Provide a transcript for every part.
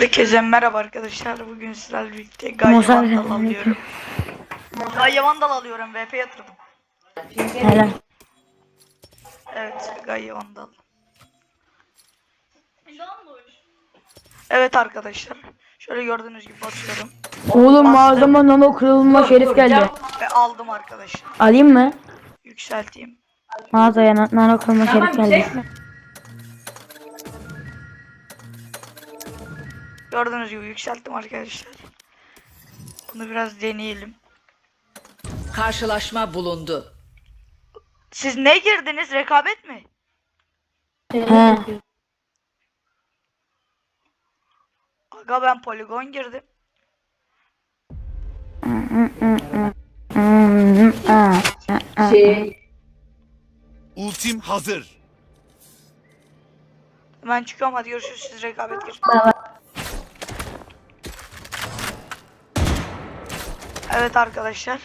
Herkese merhaba arkadaşlar. Bugün sizlerle birlikte Gaia Vandal alıyorum. Gaia Vandal alıyorum. VP yatırdım. Helal. Evet Gaia Vandal. Evet arkadaşlar. Şöyle gördüğünüz gibi basıyorum. Oğlum mağazama nano kırılma şerif geldi. Ve aldım arkadaşlar. Alayım mı? Yükselteyim. Mağazaya na- nano kırılma şerif geldi. Gördüğünüz gibi yükselttim arkadaşlar. Bunu biraz deneyelim. Karşılaşma bulundu. Siz ne girdiniz? Rekabet mi? He. Aga ben poligon girdim. Ultim hazır. Ben çıkıyorum hadi görüşürüz siz rekabet girin. Evet arkadaşlar.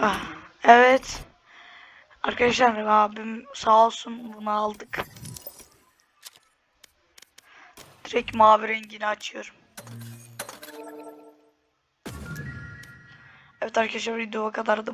Ah, Evet. Arkadaşlar abim sağ olsun bunu aldık. Direkt mavi rengini açıyorum. Evet arkadaşlar video kadardı.